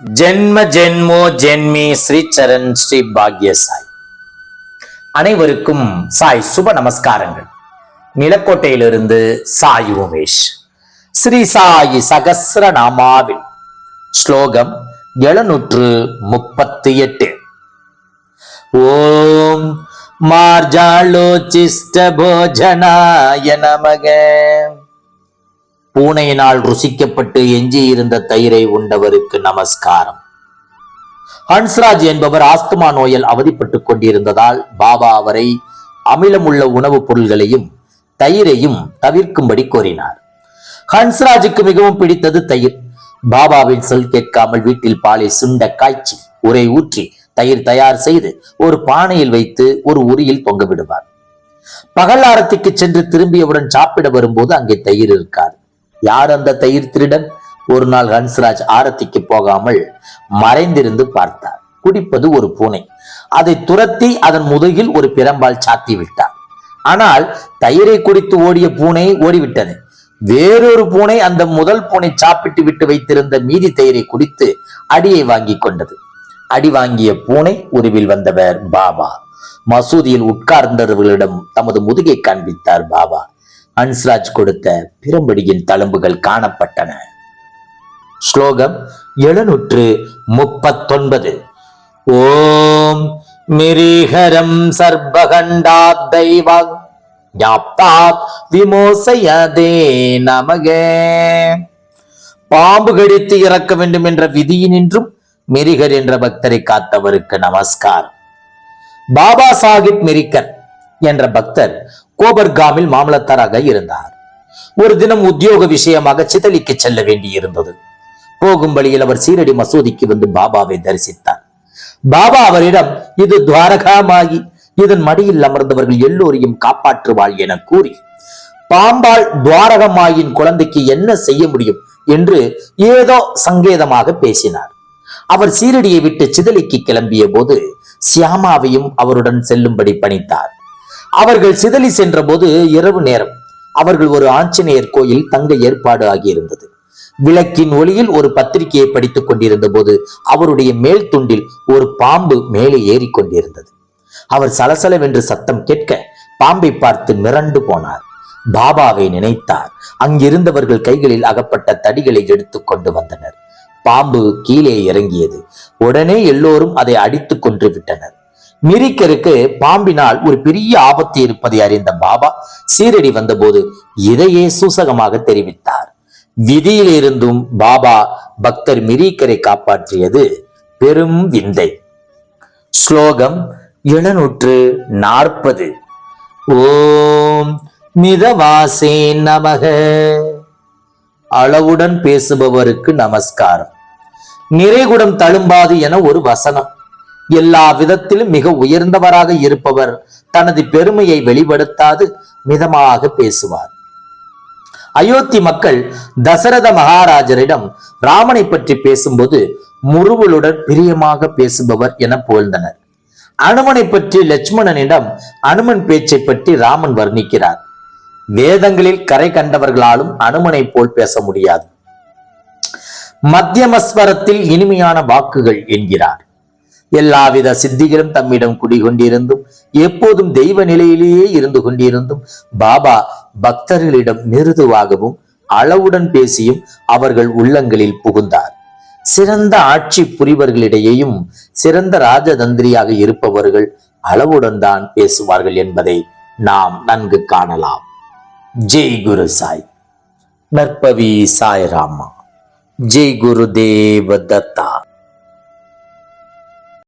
ஜென்ம ஜென்மோ ஜென்மி ஸ்ரீ சரண் ஸ்ரீ பாக்ய சாய் அனைவருக்கும் சாய் சுப நமஸ்காரங்கள். நிலக்கோட்டையிலிருந்து சாய் உமேஷ். ஸ்ரீ சாயி சகசிர நாமாவில் ஸ்லோகம் எழுநூற்று முப்பத்தி எட்டு ஓம் மார்ஜாலோச்சிஷ்ட போஜனாய நமக. பூனையினால் ருசிக்கப்பட்டு எஞ்சியிருந்த தயிரை உண்டவருக்கு நமஸ்காரம். ஹன்ஸ்ராஜ் என்பவர் ஆஸ்துமா நோயால் அவதிப்பட்டுக் கொண்டிருந்ததால் பாபா அவரை அமிலமுள்ள உணவுப் பொருள்களையும் தயிரையும் தவிர்க்கும்படி கோரினார். ஹன்ஸ்ராஜுக்கு மிகவும் பிடித்தது தயிர். பாபாவின் சொல் கேட்காமல் வீட்டில் பாலை சுண்ட காய்ச்சி உரை ஊற்றி தயிர் தயார் செய்து ஒரு பானையில் வைத்து ஒரு உரியில் தொங்க விடுவார். பகல் ஆரத்திக்கு சென்று திரும்பியவுடன் சாப்பிட வரும்போது அங்கே தயிர் இருக்காது. யார் அந்த தயிர் திருடன்? ஒரு நாள் ஹன்ஸ்ராஜ் ஆரத்திக்கு போகாமல் மறைந்திருந்து பார்த்தார். குடிப்பது ஒரு பூனை. அதை துரத்தி அதன் முதுகில் ஒரு பிரம்பால் சாத்தி விட்டார். ஆனால் தயிரை குடித்து ஓடிய பூனை ஓடிவிட்டது. வேறொரு பூனை அந்த முதல் பூனை சாப்பிட்டு விட்டு வைத்திருந்த மீதி தயிரை குடித்து அடியை வாங்கி கொண்டது. அடி வாங்கிய பூனை உருவில் வந்தவர் பாபா. மசூதியில் உட்கார்ந்தவர்களிடம் தமது முதுகை காண்பித்தார் பாபா. ஹன்ஸ்ராஜ் கொடுத்த பிரம்படியின் தழும்புகள் காணப்பட்டன. ஸ்லோகம் எழுநூற்று முப்பத்தொன்பது. ஓம் மிரிஹரம் சர்பகண்டா தெய்வம் ஞாப்தாத் விமோசயதே நமகே. பாம்பு கடித்து இறக்க வேண்டும் என்ற விதியினின்றும் மிரிகர் என்ற பக்தரை காத்தவருக்கு நமஸ்காரம். பாபா சாஹிப் மிரிகர் என்ற பக்தர் கோபர்காமில் மாமலத்தாராக இருந்தார். ஒரு தினம் உத்தியோக விஷயமாக சிதலிக்கு செல்ல வேண்டியிருந்தது. போகும் வழியில் அவர் சீரடி மசூதிக்கு வந்து பாபாவை தரிசித்தார். பாபா அவரிடம் இது துவாரகாமாகி இதன் மடியில் அமர்ந்தவர்கள் எல்லோரையும் காப்பாற்றுவாள் என கூறி பாம்பாள் துவாரகமாயின் குழந்தைக்கு என்ன செய்ய முடியும்? என்று ஏதோ சங்கேதமாக பேசினார். அவர் சீரடியை விட்டு சிதலிக்கு கிளம்பிய போது சியாமாவையும் அவருடன் செல்லும்படி பணித்தார். அவர்கள் சிதலி சென்றபோது இரவு நேரம். அவர்கள் ஒரு ஆஞ்சநேயர் கோயில் தங்க ஏற்பாடு ஆகியிருந்தது. விளக்கின் ஒளியில் ஒரு பத்திரிகையை படித்துக் கொண்டிருந்த போது அவருடைய மேல் துண்டில் ஒரு பாம்பு மேலே ஏறிக் கொண்டிருந்தது. அவர் சலசலவென்று சத்தம் கேட்க பாம்பை பார்த்து மிரண்டு போனார். பாபாவை நினைத்தார். அங்கிருந்தவர்கள் கைகளில் அகப்பட்ட தடிகளை எடுத்து கொண்டு வந்தனர். பாம்பு கீழே இறங்கியது. உடனே எல்லோரும் அதை அடித்துக் கொன்று விட்டனர். மிரிக்கருக்கு பாம்பினால் ஒரு பெரிய ஆபத்து இருப்பதை அறிந்த பாபா சீரடி வந்தபோது இதையே சூசகமாக தெரிவித்தார். விதியிலிருந்தும் பாபா பக்தர் மிரிக்கரை காப்பாற்றியது பெரும் விந்தை. ஸ்லோகம் எழுநூற்று நாற்பது. ஓம் மிதவாசே நமக. அளவுடன் பேசுபவருக்கு நமஸ்காரம். நிறைகுடம் தழும்பாது என ஒரு வசனம். எல்லா விதத்திலும் மிக உயர்ந்தவராக இருப்பவர் தனது பெருமையை வெளிப்படுத்தாது மிதமாக பேசுவார். அயோத்தி மக்கள் தசரத மகாராஜரிடம் ராமனை பற்றி பேசும்போது முருவலுடன் பிரியமாக பேசுபவர் என புகழ்ந்தனர். அனுமனை பற்றி லட்சுமணனிடம் அனுமன் பேச்சை பற்றி ராமன் வர்ணிக்கிறார். வேதங்களில் கரை கண்டவர்களாலும் அனுமனை போல் பேச முடியாது. மத்தியமஸ்வரத்தில் இனிமையான வாக்குகள் என்கிறார். எல்லாவித சித்திகளும் தம்மிடம் குடிகொண்டிருந்தும் எப்போதும் தெய்வ நிலையிலேயே இருந்து கொண்டிருந்தும் பாபா பக்தர்களிடம் மிருதுவாகவும் அளவுடன் பேசியும் அவர்கள் உள்ளங்களில் புகுந்தார். சிறந்த ஆட்சி புரிவர்களிடையேயும் சிறந்த ராஜதந்திரியாக இருப்பவர்கள் அளவுடன் தான் பேசுவார்கள் என்பதை நாம் நன்கு காணலாம். ஜெய் குரு சாய். நற்பவி சாய் ராமா. ஜெய் குரு தேவ தத்தா.